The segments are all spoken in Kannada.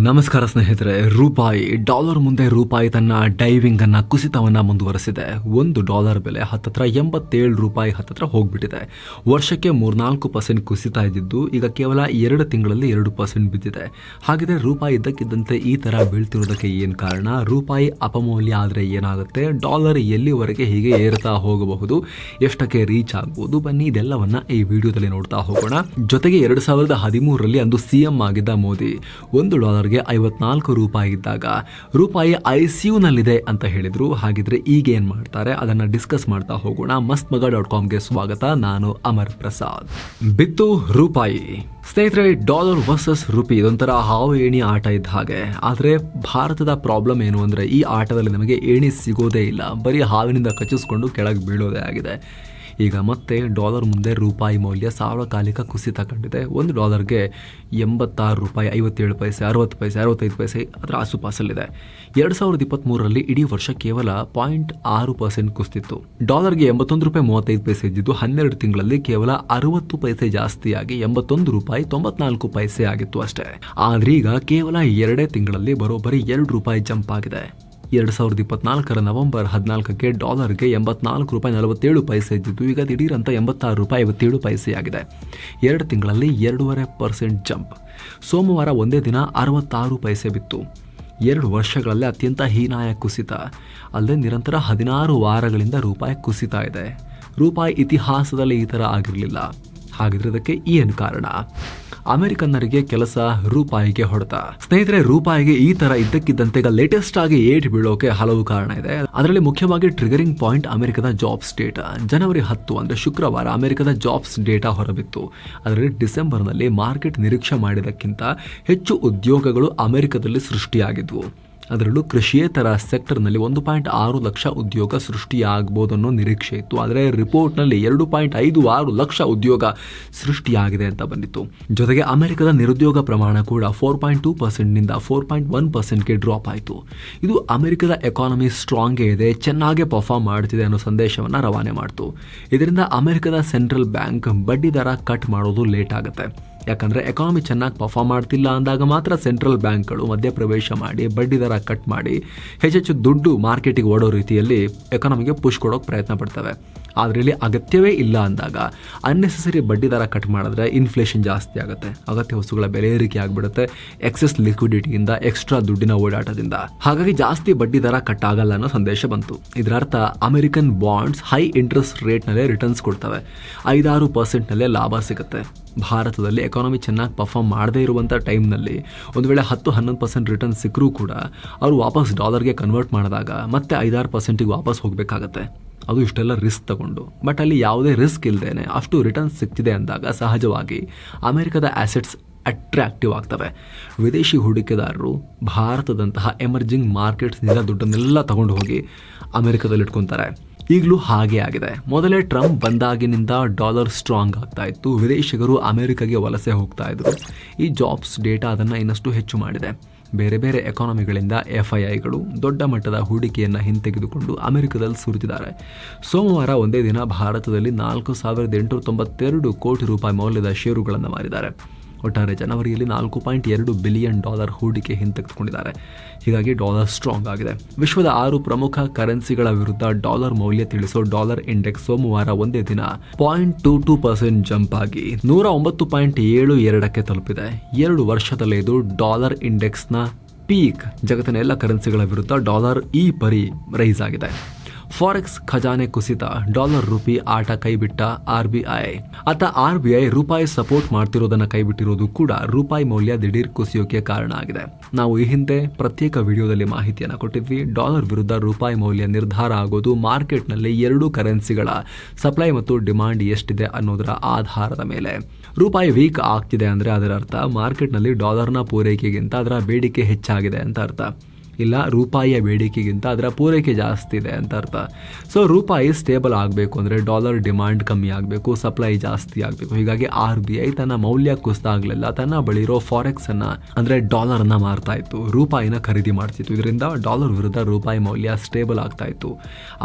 ನಮಸ್ಕಾರ ಸ್ನೇಹಿತರೆ, ರೂಪಾಯಿ, ಡಾಲರ್ ಮುಂದೆ ರೂಪಾಯಿ ತನ್ನ ಡೈವಿಂಗ್ ಅನ್ನ ಕುಸಿತವನ್ನ ಮುಂದುವರೆಸಿದೆ. ಒಂದು ಡಾಲರ್ ಬೆಲೆ ಹತ್ತತ್ರ ಎಂಬತ್ತೇಳು ರೂಪಾಯಿ ಹತ್ತತ್ರ ಹೋಗ್ಬಿಟ್ಟಿದೆ. ವರ್ಷಕ್ಕೆ ಮೂರ್ನಾಲ್ಕು ಪರ್ಸೆಂಟ್ ಕುಸಿತ ಇದ್ದಿದ್ದು, ಈಗ ಕೇವಲ ಎರಡು ತಿಂಗಳಲ್ಲಿ ಎರಡು ಪರ್ಸೆಂಟ್ ಬಿದ್ದಿದೆ. ಹಾಗಿದ್ರೆ ರೂಪಾಯಿ ಇದ್ದಕ್ಕಿದ್ದಂತೆ ಈ ತರ ಬೀಳ್ತಿರೋದಕ್ಕೆ ಏನು ಕಾರಣ? ರೂಪಾಯಿ ಅಪಮೌಲ್ಯ ಆದರೆ ಏನಾಗುತ್ತೆ? ಡಾಲರ್ ಎಲ್ಲಿವರೆಗೆ ಹೀಗೆ ಏರ್ತಾ ಹೋಗಬಹುದು? ಎಷ್ಟಕ್ಕೆ ರೀಚ್ ಆಗ್ಬೋದು? ಬನ್ನಿ, ಇದೆಲ್ಲವನ್ನ ಈ ವಿಡಿಯೋದಲ್ಲಿ ನೋಡ್ತಾ ಹೋಗೋಣ. ಜೊತೆಗೆ ಎರಡು ಸಾವಿರದ ಹದಿಮೂರರಲ್ಲಿ ಅಂದು ಸಿಎಂ ಆಗಿದ್ದ ಮೋದಿ, ಒಂದು ಡಾಲರ್ಗೆ ಐವತ್ನಾಲ್ಕು ರೂಪಾಯಿ ಇದ್ದಾಗ ರೂಪಾಯಿ ಐ ಸಿ ಯುನಲ್ಲಿದೆ ಅಂತ ಹೇಳಿದರು. ಹಾಗಿದ್ರೆ ಈಗ ಏನು ಮಾಡ್ತಾರೆ? ಅದನ್ನ ಡಿಸ್ಕಸ್ ಮಾಡ್ತಾ ಹೋಗೋಣ. ಮಸ್ತ್ ಮಗ ಡಾಟ್ ಕಾಮ್ಗೆ ಸ್ವಾಗತ. ನಾನು ಅಮರ್ ಪ್ರಸಾದ್. ಬಿತ್ತು ರೂಪಾಯಿ. ಸ್ನೇಹಿತರೆ, ಡಾಲರ್ ವರ್ಸಸ್ ರುಪಿ ಇದೊಂಥರ ಹಾವು ಏಣಿ ಆಟ ಇದ್ದ ಹಾಗೆ. ಆದರೆ ಭಾರತದ ಪ್ರಾಬ್ಲಮ್ ಏನು ಅಂದರೆ ಈ ಆಟದಲ್ಲಿ ನಮಗೆ ಏಣಿ ಸಿಗೋದೇ ಇಲ್ಲ. ಬರೀ ಹಾವಿನಿಂದ ಕಚ್ಚಿಸ್ಕೊಂಡು ಕೆಳಗೆ ಬೀಳೋದೇ ಆಗಿದೆ. ಈಗ ಮತ್ತೆ ಡಾಲರ್ ಮುಂದೆ ರೂಪಾಯಿ ಮೌಲ್ಯ ಸಾರ್ವಕಾಲಿಕ ಕುಸಿತ ಕಂಡಿದೆ. ಒಂದು ಡಾಲರ್ಗೆ ಎಂಬತ್ತಾರು ರೂಪಾಯಿ, ಐವತ್ತೇಳು ಪೈಸೆ, ಅರವತ್ತು ಪೈಸೆ, ಅರವತ್ತೈದು ಪೈಸೆ ಅದರ ಆಸುಪಾಸಲ್ಲಿದೆ. ಎರಡು ಸಾವಿರದ ಇಪ್ಪತ್ತ್ಮೂರರಲ್ಲಿ ಇಡೀ ವರ್ಷ ಕೇವಲ ಪಾಯಿಂಟ್ ಆರು ಪರ್ಸೆಂಟ್ ಕುಸಿತಿತ್ತು. ಡಾಲರ್ಗೆ ಎಂಬತ್ತೊಂದು ರೂಪಾಯಿ ಮೂವತ್ತೈದು ಪೈಸೆ ಇದ್ದಿದ್ದು ಹನ್ನೆರಡು ತಿಂಗಳಲ್ಲಿ ಕೇವಲ ಅರವತ್ತು ಪೈಸೆ ಜಾಸ್ತಿಯಾಗಿ ಎಂಬತ್ತೊಂದು ರೂಪಾಯಿ ತೊಂಬತ್ನಾಲ್ಕು ಪೈಸೆ ಆಗಿತ್ತು ಅಷ್ಟೇ. ಆದ್ರೆ ಈಗ ಕೇವಲ ಎರಡೇ ತಿಂಗಳಲ್ಲಿ ಬರೋಬ್ಬರಿ ಎರಡು ರೂಪಾಯಿ ಜಂಪ್ ಆಗಿದೆ. ಎರಡು ಸಾವಿರದ ಇಪ್ಪತ್ನಾಲ್ಕರ ನವೆಂಬರ್ ಹದಿನಾಲ್ಕಕ್ಕೆ ಡಾಲರ್ಗೆ ಎಂಬತ್ನಾಲ್ಕು ರೂಪಾಯಿ ನಲವತ್ತೇಳು ಪೈಸೆ ಇದ್ದಿದ್ದು, ಈಗ ದಿಢೀರಂತ ಎಂಬತ್ತಾರು ರೂಪಾಯಿ ಐವತ್ತೇಳು ಪೈಸೆಯಾಗಿದೆ. ಎರಡು ತಿಂಗಳಲ್ಲಿ ಎರಡೂವರೆ ಪರ್ಸೆಂಟ್ ಜಂಪ್. ಸೋಮವಾರ ಒಂದೇ ದಿನ ಅರವತ್ತಾರು ಪೈಸೆ ಬಿತ್ತು. ಎರಡು ವರ್ಷಗಳಲ್ಲಿ ಅತ್ಯಂತ ಹೀನಾಯ ಕುಸಿತ. ಅಲ್ಲದೆ ನಿರಂತರ ಹದಿನಾರು ವಾರಗಳಿಂದ ರೂಪಾಯಿ ಕುಸಿತ ಇದೆ. ರೂಪಾಯಿ ಇತಿಹಾಸದಲ್ಲಿ ಈ ಥರ ಆಗಿರಲಿಲ್ಲ. ಹಾಗಿದ್ರೆ ಅದಕ್ಕೆ ಏನು ಕಾರಣ? ಅಮೆರಿಕನ್ನರಿಗೆ ಕೆಲಸ ರೂಪಾಯಿಗೆ ಹೊಡೆತ. ಸ್ನೇಹಿತರೆ, ರೂಪಾಯಿಗೆ ಈ ತರ ಇದ್ದಕ್ಕಿದ್ದಂತೆ ಈಗ ಲೇಟೆಸ್ಟ್ ಆಗಿ ಏಟ್ ಬೀಳೋಕೆ ಹಲವು ಕಾರಣ ಇದೆ. ಅದರಲ್ಲಿ ಮುಖ್ಯವಾಗಿ ಟ್ರಿಗರಿಂಗ್ ಪಾಯಿಂಟ್ ಅಮೆರಿಕದ ಜಾಬ್ಸ್ ಡೇಟಾ ಜನವರಿ ಹತ್ತು ಅಂದ್ರೆ ಶುಕ್ರವಾರ ಅಮೆರಿಕದ ಜಾಬ್ಸ್ ಡೇಟಾ ಹೊರಬಿತ್ತು. ಅದರಲ್ಲಿ ಡಿಸೆಂಬರ್ನಲ್ಲಿ ಮಾರ್ಕೆಟ್ ನಿರೀಕ್ಷೆ ಮಾಡಿದಕ್ಕಿಂತ ಹೆಚ್ಚು ಉದ್ಯೋಗಗಳು ಅಮೆರಿಕದಲ್ಲಿ ಸೃಷ್ಟಿಯಾಗಿದ್ವು. ಅದರಲ್ಲೂ ಕೃಷಿಯೇತರ ಸೆಕ್ಟರ್ನಲ್ಲಿ ಒಂದು ಪಾಯಿಂಟ್ ಆರು ಲಕ್ಷ ಉದ್ಯೋಗ ಸೃಷ್ಟಿಯಾಗಬಹುದು ಅನ್ನೋ ನಿರೀಕ್ಷೆ ಇತ್ತು. ಆದರೆ ರಿಪೋರ್ಟ್ನಲ್ಲಿ ಎರಡು ಪಾಯಿಂಟ್ ಐದು ಆರು ಲಕ್ಷ ಉದ್ಯೋಗ ಸೃಷ್ಟಿಯಾಗಿದೆ ಅಂತ ಬಂದಿತ್ತು. ಜೊತೆಗೆ ಅಮೆರಿಕದ ನಿರುದ್ಯೋಗ ಪ್ರಮಾಣ ಕೂಡ ಫೋರ್ ಪಾಯಿಂಟ್ ಟೂ ಪರ್ಸೆಂಟ್ನಿಂದ ಫೋರ್ ಪಾಯಿಂಟ್ ಒನ್ ಪರ್ಸೆಂಟ್ಗೆ ಡ್ರಾಪ್ ಆಯಿತು. ಇದು ಅಮೆರಿಕದ ಎಕಾನಮಿ ಸ್ಟ್ರಾಂಗೇ ಇದೆ, ಚೆನ್ನಾಗೇ ಪರ್ಫಾರ್ಮ್ ಮಾಡ್ತಿದೆ ಅನ್ನೋ ಸಂದೇಶವನ್ನು ರವಾನೆ ಮಾಡಿತು. ಇದರಿಂದ ಅಮೆರಿಕದ ಸೆಂಟ್ರಲ್ ಬ್ಯಾಂಕ್ ಬಡ್ಡಿ ದರ ಕಟ್ ಮಾಡೋದು ಲೇಟ್ ಆಗುತ್ತೆ. ಯಾಕಂದ್ರೆ ಎಕಾನಮಿ ಚೆನ್ನಾಗಿ ಪರ್ಫಾರ್ಮ್ ಮಾಡ್ತಿಲ್ಲ ಅಂದಾಗ ಮಾತ್ರ ಸೆಂಟ್ರಲ್ ಬ್ಯಾಂಕ್ಗಳು ಮಧ್ಯಪ್ರವೇಶ ಮಾಡಿ, ಬಡ್ಡಿ ದರ ಕಟ್ ಮಾಡಿ, ಹೆಚ್ಚೆಚ್ಚು ದುಡ್ಡು ಮಾರ್ಕೆಟಿಗೆ ಓಡೋ ರೀತಿಯಲ್ಲಿ ಎಕಾನಮಿಗೆ ಪುಷ್ ಕೊಡೋಕೆ ಪ್ರಯತ್ನ ಪಡ್ತವೆ. ಆದರೆ ಇಲ್ಲಿ ಅಗತ್ಯವೇ ಇಲ್ಲ ಅಂದಾಗ ಅನ್ನೆಸೆಸರಿ ಬಡ್ಡಿ ದರ ಕಟ್ ಮಾಡಿದ್ರೆ ಇನ್ಫ್ಲೇಷನ್ ಜಾಸ್ತಿ ಆಗುತ್ತೆ. ಅಗತ್ಯ ವಸ್ತುಗಳ ಬೆಲೆ ಏರಿಕೆ ಆಗಿಬಿಡುತ್ತೆ. ಎಕ್ಸೆಸ್ ಲಿಕ್ವಿಡಿಟಿಯಿಂದ ಎಕ್ಸ್ಟ್ರಾ ದುಡ್ಡಿನ ಓಡಾಟದಿಂದ. ಹಾಗಾಗಿ ಜಾಸ್ತಿ ಬಡ್ಡಿ ದರ ಕಟ್ ಆಗಲ್ಲ ಅನ್ನೋ ಸಂದೇಶ ಬಂತು. ಇದರರ್ಥ ಅಮೆರಿಕನ್ ಬಾಂಡ್ಸ್ ಹೈ ಇಂಟ್ರೆಸ್ಟ್ ರೇಟ್ನಲ್ಲೇ ರಿಟರ್ನ್ಸ್ ಕೊಡ್ತವೆ. ಐದಾರು ಪರ್ಸೆಂಟ್ನಲ್ಲೇ ಲಾಭ ಸಿಗುತ್ತೆ. ಭಾರತದಲ್ಲಿ ಎಕಾನಮಿ ಚೆನ್ನಾಗಿ ಪರ್ಫಾರ್ಮ್ ಮಾಡದೇ ಇರುವಂಥ ಟೈಮ್ನಲ್ಲಿ ಒಂದು ವೇಳೆ ಹತ್ತು ಹನ್ನೊಂದು ಪರ್ಸೆಂಟ್ ರಿಟರ್ನ್ ಸಿಕ್ಕರೂ ಕೂಡ ಅವರು ವಾಪಸ್ ಡಾಲರ್ಗೆ ಕನ್ವರ್ಟ್ ಮಾಡಿದಾಗ ಮತ್ತೆ ಐದಾರು ಪರ್ಸೆಂಟಿಗೆ ವಾಪಸ್ ಹೋಗಬೇಕಾಗತ್ತೆ. ಅದು ಇಷ್ಟೆಲ್ಲ ರಿಸ್ಕ್ ತಗೊಂಡು. ಬಟ್ ಅಲ್ಲಿ ಯಾವುದೇ ರಿಸ್ಕ್ ಇಲ್ಲದೇನೆ ಅಷ್ಟು ರಿಟರ್ನ್ಸ್ ಸಿಗ್ತಿದೆ ಅಂದಾಗ ಸಹಜವಾಗಿ ಅಮೆರಿಕದ ಆ್ಯಸೆಟ್ಸ್ ಅಟ್ರಾಕ್ಟಿವ್ ಆಗ್ತವೆ. ವಿದೇಶಿ ಹೂಡಿಕೆದಾರರು ಭಾರತದಂತಹ ಎಮರ್ಜಿಂಗ್ ಮಾರ್ಕೆಟ್ಸ್ನಿಂದ ದುಡ್ಡನ್ನೆಲ್ಲ ತಗೊಂಡು ಹೋಗಿ ಅಮೆರಿಕದಲ್ಲಿ ಇಟ್ಕೊತಾರೆ ಈಗಲೂ ಹಾಗೆ ಆಗಿದೆ. ಮೊದಲೇ ಟ್ರಂಪ್ ಬಂದಾಗಿನಿಂದ ಡಾಲರ್ ಸ್ಟ್ರಾಂಗ್ ಆಗ್ತಾ ಇತ್ತು. ವಿದೇಶಿಗರು ಅಮೆರಿಕಗೆ ವಲಸೆ ಹೋಗ್ತಾ ಇದ್ರು. ಈ ಜಾಬ್ಸ್ ಡೇಟಾ ಅದನ್ನು ಇನ್ನಷ್ಟು ಹೆಚ್ಚು ಮಾಡಿದೆ. ಬೇರೆ ಬೇರೆ ಎಕಾನಮಿಗಳಿಂದ ಎಫ್ಐಐಗಳು ದೊಡ್ಡ ಮಟ್ಟದ ಹೂಡಿಕೆಯನ್ನು ಹಿಂತೆಗೆದುಕೊಂಡು ಅಮೆರಿಕದಲ್ಲಿ ಸುರಿತಿದ್ದಾರೆ ಸೋಮವಾರ ಒಂದೇ ದಿನ ಭಾರತದಲ್ಲಿ ನಾಲ್ಕು ಸಾವಿರದ ಎಂಟುನೂರ ತೊಂಬತ್ತೆರಡು ಕೋಟಿ ರೂಪಾಯಿ ಮೌಲ್ಯದ ಷೇರುಗಳನ್ನು ಮಾರಿದ್ದಾರೆ. ಒಟ್ಟಾರೆ ಜನವರಿಯಲ್ಲಿ ನಾಲ್ಕು ಪಾಯಿಂಟ್ ಎರಡು ಬಿಲಿಯನ್ ಡಾಲರ್ ಹೂಡಿಕೆ ಹಿಂತೆಗೆದುಕೊಂಡಿದ್ದಾರೆ. ಹೀಗಾಗಿ ಡಾಲರ್ ಸ್ಟ್ರಾಂಗ್ ಆಗಿದೆ. ವಿಶ್ವದ ಆರು ಪ್ರಮುಖ ಕರೆನ್ಸಿಗಳ ವಿರುದ್ಧ ಡಾಲರ್ ಮೌಲ್ಯ ತಿಳಿಸೋ ಡಾಲರ್ ಇಂಡೆಕ್ಸ್ ಸೋಮವಾರ ಒಂದೇ ದಿನ point two two percent jump ಆಗಿ ನೂರ ಒಂಬತ್ತು ಪಾಯಿಂಟ್ ಏಳು ಎರಡಕ್ಕೆ ತಲುಪಿದೆ. ಎರಡು ವರ್ಷದಲ್ಲೇ ಇದು ಡಾಲರ್ ಇಂಡೆಕ್ಸ್ನ ಪೀಕ್. ಜಗತ್ತಿನ ಎಲ್ಲ ಕರೆನ್ಸಿಗಳ ವಿರುದ್ಧ ಡಾಲರ್ ಈ ಪರಿ ರೈಸ್ ಆಗಿದೆ. ಫಾರೆಕ್ಸ್ ಖಜಾನೆ ಕುಸಿತ, ಡಾಲರ್ ರೂಪಿ ಆಟ ಕೈಬಿಟ್ಟ ಆರ್ಬಿಐ ಐ. ಅತ್ತ ಆರ್ ಬಿ ಐ ರೂಪಾಯಿ ಸಪೋರ್ಟ್ ಮಾಡ್ತಿರೋದನ್ನ ಕೈಬಿಟ್ಟಿರೋದು ಕೂಡ ರೂಪಾಯಿ ಮೌಲ್ಯ ದಿಢೀರ್ ಕುಸಿಯೋಕೆ ಕಾರಣ ಆಗಿದೆ. ನಾವು ಈ ಹಿಂದೆ ಪ್ರತ್ಯೇಕ ವಿಡಿಯೋದಲ್ಲಿ ಮಾಹಿತಿಯನ್ನು ಕೊಟ್ಟಿದ್ವಿ. ಡಾಲರ್ ವಿರುದ್ಧ ರೂಪಾಯಿ ಮೌಲ್ಯ ನಿರ್ಧಾರ ಆಗೋದು ಮಾರ್ಕೆಟ್ನಲ್ಲಿ ಎರಡು ಕರೆನ್ಸಿಗಳ ಸಪ್ಲೈ ಮತ್ತು ಡಿಮಾಂಡ್ ಎಷ್ಟಿದೆ ಅನ್ನೋದರ ಆಧಾರದ ಮೇಲೆ. ರೂಪಾಯಿ ವೀಕ್ ಆಗ್ತಿದೆ ಅಂದರೆ ಅದರ ಅರ್ಥ ಮಾರ್ಕೆಟ್ನಲ್ಲಿ ಡಾಲರ್ನ ಪೂರೈಕೆಗಿಂತ ಅದರ ಬೇಡಿಕೆ ಹೆಚ್ಚಾಗಿದೆ ಅಂತ ಅರ್ಥ. ಇಲ್ಲ, ರೂಪಾಯಿಯ ಬೇಡಿಕೆಗಿಂತ ಅದರ ಪೂರೈಕೆ ಜಾಸ್ತಿ ಇದೆ ಅಂತ ಅರ್ಥ. ಸೊ ರೂಪಾಯಿ ಸ್ಟೇಬಲ್ ಆಗಬೇಕು ಅಂದರೆ ಡಾಲರ್ ಡಿಮ್ಯಾಂಡ್ ಕಮ್ಮಿ ಆಗಬೇಕು ಸಪ್ಲೈ ಜಾಸ್ತಿ ಆಗಬೇಕು. ಹೀಗಾಗಿ ಆರ್ ಬಿ ಐ ತನ್ನ ಮೌಲ್ಯ ಕುಸಿದಾಗಲಿಲ್ಲ. ತನ್ನ ಬಳಿರೋ ಫಾರೆಕ್ಸನ್ನು ಅಂದರೆ ಡಾಲರನ್ನು ಮಾರ್ತಾ ಇತ್ತು. ರೂಪಾಯಿನ ಖರೀದಿ ಮಾಡ್ತಿತ್ತು. ಇದರಿಂದ ಡಾಲರ್ ವಿರುದ್ಧ ರೂಪಾಯಿ ಮೌಲ್ಯ ಸ್ಟೇಬಲ್ ಆಗ್ತಾ ಇತ್ತು.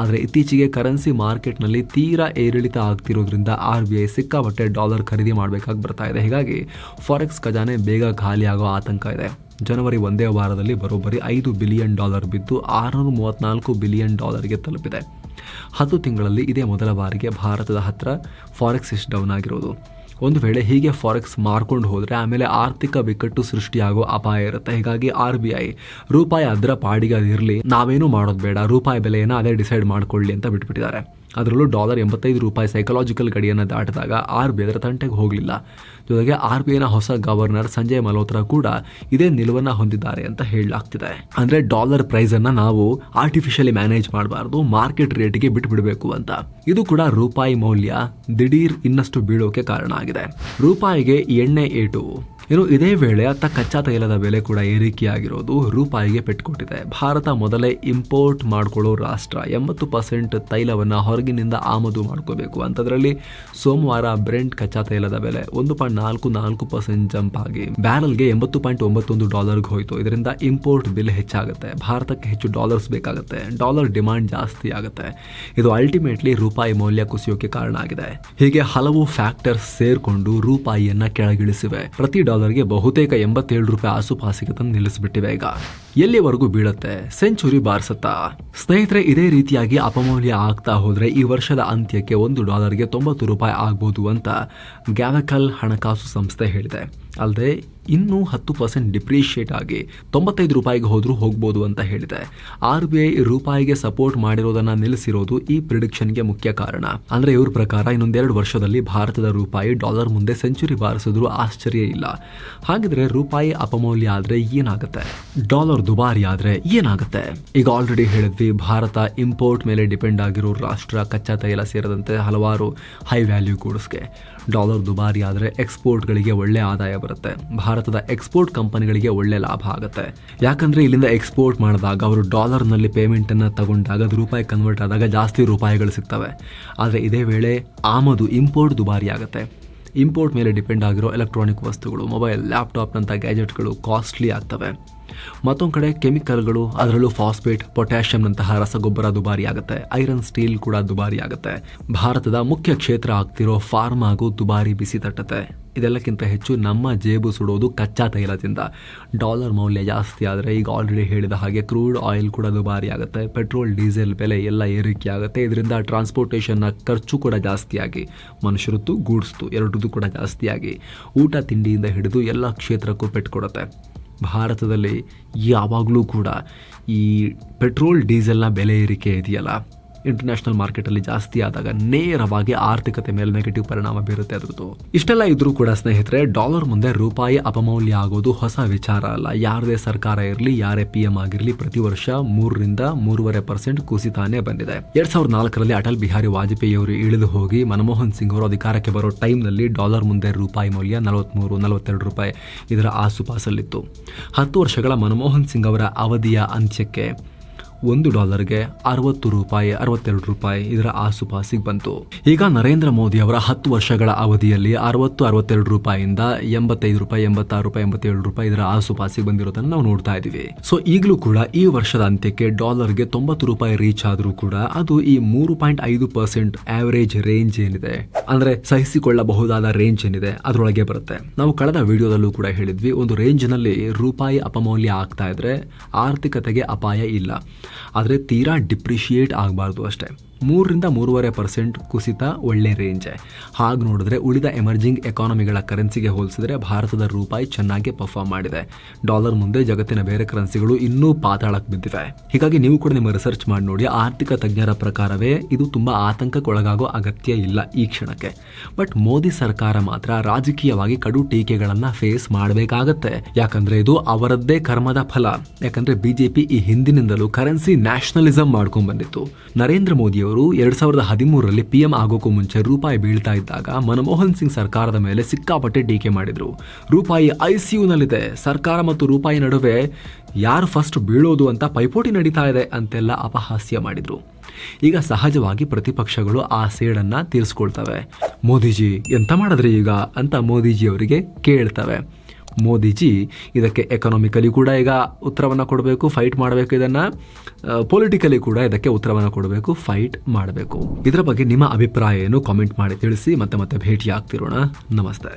ಆದರೆ ಇತ್ತೀಚೆಗೆ ಕರೆನ್ಸಿ ಮಾರ್ಕೆಟ್ನಲ್ಲಿ ತೀರಾ ಏರಿಳಿತ ಆಗ್ತಿರೋದ್ರಿಂದ ಆರ್ ಬಿ ಐ ಸಿಕ್ಕಾಪಟ್ಟೆ ಡಾಲರ್ ಖರೀದಿ ಮಾಡಬೇಕಾಗಿ ಬರ್ತಾ ಇದೆ. ಹೀಗಾಗಿ ಫಾರೆಕ್ಸ್ ಖಜಾನೆ ಬೇಗ ಖಾಲಿ ಆಗೋ ಆತಂಕ ಇದೆ. ಜನವರಿ ಒಂದೇ ವಾರದಲ್ಲಿ ಬರೋಬ್ಬರಿ ಐದು ಬಿಲಿಯನ್ ಡಾಲರ್ ಬಿದ್ದು ಆರುನೂರ ಮೂವತ್ತ್ನಾಲ್ಕು ಬಿಲಿಯನ್ ಡಾಲರ್ಗೆ ತಲುಪಿದೆ. ಹತ್ತು ತಿಂಗಳಲ್ಲಿ ಇದೇ ಮೊದಲ ಬಾರಿಗೆ ಭಾರತದ ಹತ್ರ ಫಾರೆಕ್ಸ್ ಇಷ್ಟು ಡೌನ್ ಆಗಿರೋದು. ಒಂದು ವೇಳೆ ಹೀಗೆ ಫಾರೆಕ್ಸ್ ಮಾರ್ಕೊಂಡು ಹೋದರೆ ಆಮೇಲೆ ಆರ್ಥಿಕ ಬಿಕ್ಕಟ್ಟು ಸೃಷ್ಟಿಯಾಗೋ ಅಪಾಯ ಇರುತ್ತೆ. ಹೀಗಾಗಿ ಆರ್ ಬಿ ಐ ರೂಪಾಯಿ ಅದರ ಪಾಡಿಗೆ ಅದಿರಲಿ ನಾವೇನು ಮಾಡೋದು ಬೇಡ, ರೂಪಾಯಿ ಬೆಲೆಯನ್ನು ಅದೇ ಡಿಸೈಡ್ ಮಾಡಿಕೊಳ್ಳಿ ಅಂತ ಬಿಟ್ಬಿಟ್ಟಿದ್ದಾರೆ. ಅದರಲ್ಲೂ ಡಾಲರ್ ಎಂಬತ್ತೈದು ರೂಪಾಯಿ ಸೈಕಲಾಜಿಕಲ್ ಗಡಿಯನ್ನು ದಾಟಿದಾಗ ಆರ್ ಬಿ ಅದರ ತಂಟೆಗೆ ಹೋಗಲಿಲ್ಲ. ಜೊತೆಗೆ ಆರ್ ಬಿ ಐನ ಹೊಸ ಗವರ್ನರ್ ಸಂಜಯ್ ಮಲ್ಹೋತ್ರ ಕೂಡ ಇದೇ ನಿಲುವನ್ನು ಹೊಂದಿದ್ದಾರೆ ಅಂತ ಹೇಳಲಾಗ್ತಿದೆ. ಅಂದರೆ ಡಾಲರ್ ಪ್ರೈಸನ್ನು ನಾವು ಆರ್ಟಿಫಿಷಿಯಲಿ ಮ್ಯಾನೇಜ್ ಮಾಡಬಾರ್ದು ಮಾರ್ಕೆಟ್ ರೇಟ್ಗೆ ಬಿಟ್ಬಿಡಬೇಕು ಅಂತ. ಇದು ಕೂಡ ರೂಪಾಯಿ ಮೌಲ್ಯ ದಿಢೀರ್ ಇನ್ನಷ್ಟು ಬೀಳೋಕೆ ಕಾರಣ ಆಗಿದೆ. ರೂಪಾಯಿಗೆ ಎಣ್ಣೆ ಏಟು. ಇನ್ನು ಇದೇ ವೇಳೆ ಅತ್ತ ಕಚ್ಚಾ ತೈಲದ ಬೆಲೆ ಕೂಡ ಏರಿಕೆಯಾಗಿರೋದು ರೂಪಾಯಿಗೆ ಪೆಟ್ಟುಕೊಟ್ಟಿದೆ ಭಾರತ ಮೊದಲೇ ಇಂಪೋರ್ಟ್ ಮಾಡ್ಕೊಳ್ಳೋ ರಾಷ್ಟ್ರ. ಎಂಬತ್ತು ಪರ್ಸೆಂಟ್ ತೈಲವನ್ನು ಹೊರಗಿನಿಂದ ಆಮದು ಮಾಡ್ಕೋಬೇಕು. ಅಂಥದ್ರಲ್ಲಿ ಸೋಮವಾರ ಬ್ರೆಂಟ್ ಕಚ್ಚಾ ತೈಲದ ಬೆಲೆ ಒಂದು ಪಾಯಿಂಟ್ ನಾಲ್ಕು ನಾಲ್ಕು ಪರ್ಸೆಂಟ್ ಜಂಪ್ ಆಗಿ ಬ್ಯಾರಲ್ಗೆ ಎಂಬತ್ತು ಪಾಯಿಂಟ್ ಒಂಬತ್ತೊಂದು ಡಾಲರ್ಗೆ ಹೋಯಿತು. ಇದರಿಂದ ಇಂಪೋರ್ಟ್ ಬಿಲ್ ಹೆಚ್ಚಾಗುತ್ತೆ. ಭಾರತಕ್ಕೆ ಹೆಚ್ಚು ಡಾಲರ್ಸ್ ಬೇಕಾಗುತ್ತೆ. ಡಾಲರ್ ಡಿಮಾಂಡ್ ಜಾಸ್ತಿ ಆಗುತ್ತೆ. ಇದು ಅಲ್ಟಿಮೇಟ್ಲಿ ರೂಪಾಯಿ ಮೌಲ್ಯ ಕುಸಿಯೋಕೆ ಕಾರಣ ಆಗಿದೆ. ಹೀಗೆ ಹಲವು ಫ್ಯಾಕ್ಟರ್ಸ್ ಸೇರ್ಕೊಂಡು ರೂಪಾಯಿಯನ್ನ ಕೆಳಗಿಳಿಸಿವೆ. ಪ್ರತಿ ಡಾಲರ್ಗೆ ಬಹುತೇಕ ಎಂಬತ್ತೇಳು ರೂಪಾಯಿ ಆಸುಪಾಸಿಗೆ ತಂದು ನಿಲ್ಲಿಸಿಬಿಟ್ಟಿವೆ ಈಗ. ಎಲ್ಲಿವರೆಗೂ ಬೀಳುತ್ತೆ? ಸೆಂಚುರಿ ಬಾರಿಸುತ್ತಾ. ಸ್ನೇಹಿತರೆ, ಇದೇ ರೀತಿಯಾಗಿ ಅಪಮೌಲ್ಯ ಆಗ್ತಾ ಹೋದ್ರೆ ಈ ವರ್ಷದ ಅಂತ್ಯಕ್ಕೆ ಒಂದು ಡಾಲರ್ಗೆ ತೊಂಬತ್ತು ರೂಪಾಯಿ ಆಗ್ಬೋದು ಅಂತ ಗ್ಯಾವಕಲ್ ಹಣಕಾಸು ಸಂಸ್ಥೆ ಹೇಳಿದೆ. ಅಲ್ಲದೆ ಇನ್ನೂ ಹತ್ತು ಪರ್ಸೆಂಟ್ ಡಿಪ್ರಿಷಿಯೇಟ್ ಆಗಿ ತೊಂಬತ್ತೈದು ರೂಪಾಯಿಗೆ ಹೋದರೂ ಹೋಗ್ಬೋದು ಅಂತ ಹೇಳಿದೆ. ಆರ್ ಬಿ ಐ ರೂಪಾಯಿಗೆ ಸಪೋರ್ಟ್ ಮಾಡಿರೋದನ್ನು ನಿಲ್ಲಿಸಿರೋದು ಈ ಪ್ರಿಡಿಕ್ಷನ್ಗೆ ಮುಖ್ಯ ಕಾರಣ. ಅಂದ್ರೆ ಇವ್ರ ಪ್ರಕಾರ ಇನ್ನೊಂದೆರಡು ವರ್ಷದಲ್ಲಿ ಭಾರತದ ರೂಪಾಯಿ ಡಾಲರ್ ಮುಂದೆ ಸೆಂಚುರಿ ಬಾರಿಸಿದ್ರು ಆಶ್ಚರ್ಯ ಇಲ್ಲ. ಹಾಗಿದ್ರೆ ರೂಪಾಯಿ ಅಪಮೌಲ್ಯ ಆದ್ರೆ ಏನಾಗುತ್ತೆ? ಡಾಲರ್ ದುಬಾರಿ ಆದ್ರೆ ಏನಾಗುತ್ತೆ? ಈಗ ಆಲ್ರೆಡಿ ಹೇಳಿದ್ವಿ, ಭಾರತ ಇಂಪೋರ್ಟ್ ಮೇಲೆ ಡಿಪೆಂಡ್ ಆಗಿರೋ ರಾಷ್ಟ್ರ ಕಚ್ಚಾ ತೈಲ ಸೇರಿದಂತೆ ಹಲವಾರು ಹೈ ವ್ಯಾಲ್ಯೂ ಗೂಡ್ಸ್ಗೆ ಡಾಲರ್ ದುಬಾರಿ ಆದರೆ ಎಕ್ಸ್ಪೋರ್ಟ್ಗಳಿಗೆ ಒಳ್ಳೆ ಆದಾಯ ಬರುತ್ತೆ. ಭಾರತದ ಎಕ್ಸ್ಪೋರ್ಟ್ ಕಂಪನಿಗಳಿಗೆ ಒಳ್ಳೆ ಲಾಭ ಆಗುತ್ತೆ. ಯಾಕಂದ್ರೆ ಇಲ್ಲಿಂದ ಎಕ್ಸ್ಪೋರ್ಟ್ ಮಾಡಿದಾಗ ಅವರು ಡಾಲರ್ನಲ್ಲಿ ಪೇಮೆಂಟನ್ನು ತಗೊಂಡಾಗ ಅದು ರೂಪಾಯಿ ಕನ್ವರ್ಟ್ ಆದಾಗ ಜಾಸ್ತಿ ರೂಪಾಯಿಗಳು ಸಿಗ್ತವೆ. ಆದರೆ ಇದೇ ವೇಳೆ ಆಮದು ಇಂಪೋರ್ಟ್ ದುಬಾರಿ ಆಗುತ್ತೆ. ಇಂಪೋರ್ಟ್ ಮೇಲೆ ಡಿಪೆಂಡ್ ಆಗಿರೋ ಎಲೆಕ್ಟ್ರಾನಿಕ್ ವಸ್ತುಗಳು ಮೊಬೈಲ್ ಲ್ಯಾಪ್ಟಾಪ್ನಂಥ ಗ್ಯಾಜೆಟ್ಗಳು ಕಾಸ್ಟ್ಲಿ ಆಗ್ತವೆ. ಮತ್ತೊಂದು ಕಡೆ ಕೆಮಿಕಲ್ಗಳು ಅದರಲ್ಲೂ ಫಾಸ್ಫೇಟ್ ಪೊಟ್ಯಾಷಿಯಂನಂತಹ ರಸಗೊಬ್ಬರ ದುಬಾರಿ ಆಗುತ್ತೆ. ಐರನ್ ಸ್ಟೀಲ್ ಕೂಡ ದುಬಾರಿ ಆಗುತ್ತೆ. ಭಾರತದ ಮುಖ್ಯ ಕ್ಷೇತ್ರ ಆಗ್ತಿರೋ ಫಾರ್ಮಾಗೂ ದುಬಾರಿ ಬಿಸಿ ತಟ್ಟುತ್ತೆ. ಇದೆಲ್ಲಕ್ಕಿಂತ ಹೆಚ್ಚು ನಮ್ಮ ಜೇಬು ಸುಡೋದು ಕಚ್ಚಾ ತೈಲದಿಂದ. ಡಾಲರ್ ಮೌಲ್ಯ ಜಾಸ್ತಿ ಆದರೆ ಈಗ ಆಲ್ರೆಡಿ ಹೇಳಿದ ಹಾಗೆ ಕ್ರೂಡ್ ಆಯಿಲ್ ಕೂಡ ದುಬಾರಿ ಆಗುತ್ತೆ. ಪೆಟ್ರೋಲ್ ಡೀಸೆಲ್ ಬೆಲೆ ಎಲ್ಲ ಏರಿಕೆ ಆಗುತ್ತೆ. ಇದರಿಂದ ಟ್ರಾನ್ಸ್ಪೋರ್ಟೇಷನ್ನ ಖರ್ಚು ಕೂಡ ಜಾಸ್ತಿಯಾಗಿ ಮನುಷ್ಯರದ್ದು ಗೂಡ್ಸ್ತು ಎರಡರದ್ದು ಕೂಡ ಜಾಸ್ತಿಯಾಗಿ ಊಟ ತಿಂಡಿಯಿಂದ ಹಿಡಿದು ಎಲ್ಲ ಕ್ಷೇತ್ರಕ್ಕೂ ಪೆಟ್ಟು ಕೊಡುತ್ತೆ. ಭಾರತದಲ್ಲಿ ಯಾವಾಗಲೂ ಕೂಡ ಈ ಪೆಟ್ರೋಲ್ ಡೀಸೆಲ್ನ ಬೆಲೆ ಏರಿಕೆ ಇದೆಯಲ್ಲ? ಇಂಟರ್ನ್ಯಾಷನಲ್ ಮಾರ್ಕೆಟಲ್ಲಿ ಜಾಸ್ತಿ ಆದಾಗ ನೇರವಾಗಿ ಆರ್ಥಿಕತೆ ಮೇಲೆ ನೆಗೆಟಿವ್ ಪರಿಣಾಮ ಬೀರುತ್ತೆ ಅದ್ರದ್ದು. ಇಷ್ಟೆಲ್ಲ ಇದ್ರೂ ಕೂಡ ಸ್ನೇಹಿತರೆ ಡಾಲರ್ ಮುಂದೆ ರೂಪಾಯಿ ಅಪಮೌಲ್ಯ ಆಗೋದು ಹೊಸ ವಿಚಾರ ಅಲ್ಲ. ಯಾರದೇ ಸರ್ಕಾರ ಇರಲಿ, ಯಾರೇ ಪಿ ಎಂ ಆಗಿರಲಿ, ಪ್ರತಿ ವರ್ಷ ಮೂರರಿಂದ ಮೂರುವರೆ ಪರ್ಸೆಂಟ್ ಕುಸಿತಾನೆ ಬಂದಿದೆ. ಎರಡ್ ಸಾವಿರದ ನಾಲ್ಕರಲ್ಲಿ ಅಟಲ್ ಬಿಹಾರಿ ವಾಜಪೇಯಿ ಅವರು ಇಳಿದು ಹೋಗಿ ಮನಮೋಹನ್ ಸಿಂಗ್ ಅವರು ಅಧಿಕಾರಕ್ಕೆ ಬರೋ ಟೈಮ್ನಲ್ಲಿ ಡಾಲರ್ ಮುಂದೆ ರೂಪಾಯಿ ಮೌಲ್ಯ ನಲವತ್ಮೂರು, ನಲವತ್ತೆರಡು ರೂಪಾಯಿ ಇದರ ಆಸುಪಾಸಲ್ಲಿತ್ತು. ಹತ್ತು ವರ್ಷಗಳ ಮನಮೋಹನ್ ಸಿಂಗ್ ಅವರ ಅವಧಿಯ ಅಂತ್ಯಕ್ಕೆ ಒಂದು ಡಾಲರ್ಗೆ ಅರವತ್ತು ರೂಪಾಯಿ, ಅರವತ್ತೆರಡು ರೂಪಾಯಿ ಇದರ ಆಸುಪಾಸಿಗೆ ಬಂತು. ಈಗ ನರೇಂದ್ರ ಮೋದಿ ಅವರ ಹತ್ತು ವರ್ಷಗಳ ಅವಧಿಯಲ್ಲಿ ಅರವತ್ತು, ಅರವತ್ತೆರಡು ರೂಪಾಯಿಯಿಂದ ಎಂಬತ್ತೈದು ರೂಪಾಯಿ, ಎಂಬತ್ತಾರು ರೂಪಾಯಿ, ಎಂಬತ್ತೇಳು ರೂಪಾಯಿ ಇದರ ಆಸುಪಾಸಿಗೆ ಬಂದಿರೋದನ್ನ ನಾವು ನೋಡ್ತಾ ಇದ್ದೀವಿ. ಸೊ ಈಗಲೂ ಕೂಡ ಈ ವರ್ಷದ ಅಂತ್ಯಕ್ಕೆ ಡಾಲರ್ಗೆ ತೊಂಬತ್ತು ರೂಪಾಯಿ ರೀಚ್ ಆದರೂ ಕೂಡ ಅದು ಈ ಮೂರು ಪಾಯಿಂಟ್ ಐದು ಪರ್ಸೆಂಟ್ ಆವರೇಜ್ ರೇಂಜ್ ಏನಿದೆ. ಅಂದ್ರೆ ಸಹಿಸಿಕೊಳ್ಳಬಹುದಾದ ರೇಂಜ್ ಏನಿದೆ, ಅದರೊಳಗೆ ಬರುತ್ತೆ. ನಾವು ಕಳೆದ ವಿಡಿಯೋದಲ್ಲೂ ಕೂಡ ಹೇಳಿದ್ವಿ, ಒಂದು ರೇಂಜ್ನಲ್ಲಿ ರೂಪಾಯಿ ಅಪಮೌಲ್ಯ ಆಗ್ತಾ ಇದ್ರೆ ಆರ್ಥಿಕತೆಗೆ ಅಪಾಯ ಇಲ್ಲ. ಆದರೆ ತೀರಾ ಡಿಪ್ರಿಷಿಯೇಟ್ ಆಗಬಾರ್ದು ಅಷ್ಟೇ ಮೂರರಿಂದ ಮೂರುವರೆ ಪರ್ಸೆಂಟ್ ಕುಸಿತ ಒಳ್ಳೆ ರೇಂಜೆ. ಹಾಗೆ ನೋಡಿದ್ರೆ ಉಳಿದ ಎಮರ್ಜಿಂಗ್ ಎಕಾನಮಿಗಳ ಕರೆನ್ಸಿಗೆ ಹೋಲಿಸಿದ್ರೆ ಭಾರತದ ರೂಪಾಯಿ ಚೆನ್ನಾಗಿ ಪರ್ಫಾರ್ಮ್ ಮಾಡಿದೆ. ಡಾಲರ್ ಮುಂದೆ ಜಗತ್ತಿನ ಬೇರೆ ಕರೆನ್ಸಿಗಳು ಇನ್ನೂ ಪಾತಾಳಕ್ಕೆ ಬಿದ್ದಿವೆ. ಹೀಗಾಗಿ ನೀವು ಕೂಡ ನಿಮ್ಮ ರಿಸರ್ಚ್ ಮಾಡಿ ನೋಡಿ, ಆರ್ಥಿಕ ತಜ್ಞರ ಪ್ರಕಾರವೇ ಇದು ತುಂಬ ಆತಂಕಕ್ಕೊಳಗಾಗೋ ಅಗತ್ಯ ಇಲ್ಲ ಈ ಕ್ಷಣಕ್ಕೆ. ಬಟ್ ಮೋದಿ ಸರ್ಕಾರ ಮಾತ್ರ ರಾಜಕೀಯವಾಗಿ ಕಡು ಟೀಕೆಗಳನ್ನ ಫೇಸ್ ಮಾಡಬೇಕಾಗತ್ತೆ. ಯಾಕಂದ್ರೆ ಇದು ಅವರದ್ದೇ ಕರ್ಮದ ಫಲ. ಯಾಕಂದ್ರೆ ಬಿಜೆಪಿ ಈ ಹಿಂದಿನಿಂದಲೂ ಕರೆನ್ಸಿ ನ್ಯಾಷನಲಿಸಂ ಮಾಡ್ಕೊಂಡ್ ಬಂದಿತ್ತು ನರೇಂದ್ರ ಮೋದಿ ಅವರು ಎರಡು ಸಾವಿರದ ಹದಿಮೂರರಲ್ಲಿ ಪಿಎಂ ಆಗೋಕ್ಕೂ ಮುಂಚೆ ರೂಪಾಯಿ ಬೀಳ್ತಾ ಇದ್ದಾಗ ಮನಮೋಹನ್ ಸಿಂಗ್ ಸರ್ಕಾರದ ಮೇಲೆ ಸಿಕ್ಕಾಪಟ್ಟೆ ಟೀಕೆ ಮಾಡಿದ್ರು. ರೂಪಾಯಿ ಐಸಿಯುನಲ್ಲಿದೆ. ಸರ್ಕಾರ ಮತ್ತು ರೂಪಾಯಿ ನಡುವೆ ಯಾರು ಫಸ್ಟ್ ಬೀಳೋದು ಅಂತ ಪೈಪೋಟಿ ನಡೀತಾ ಇದೆ ಅಂತೆಲ್ಲ ಅಪಹಾಸ್ಯ ಮಾಡಿದ್ರು. ಈಗ ಸಹಜವಾಗಿ ಪ್ರತಿಪಕ್ಷಗಳು ಆ ಸೇಡನ್ನ ತೀರಿಸ್ಕೊಳ್ತವೆ. ಮೋದಿಜಿ ಎಂತ ಮಾಡಿದ್ರಿ ಈಗ? ಅಂತ ಮೋದಿಜಿ ಅವರಿಗೆ ಕೇಳ್ತವೆ. ಮೋದಿಜಿ ಇದಕ್ಕೆ ಎಕನಾಮಿಕಲಿ ಕೂಡ ಈಗ ಉತ್ತರವನ್ನು ಕೊಡಬೇಕು ಫೈಟ್ ಮಾಡಬೇಕು, ಇದನ್ನು ಪೊಲಿಟಿಕಲಿ ಕೂಡ ಇದಕ್ಕೆ ಉತ್ತರವನ್ನು ಕೊಡಬೇಕು ಫೈಟ್ ಮಾಡಬೇಕು. ಇದರ ಬಗ್ಗೆ ನಿಮ್ಮ ಅಭಿಪ್ರಾಯ ಏನು ಕಾಮೆಂಟ್ ಮಾಡಿ ತಿಳಿಸಿ, ಮತ್ತೆ ಮತ್ತೆ ಭೇಟಿ ಆಗ್ತಿರೋಣ ನಮಸ್ತೆ.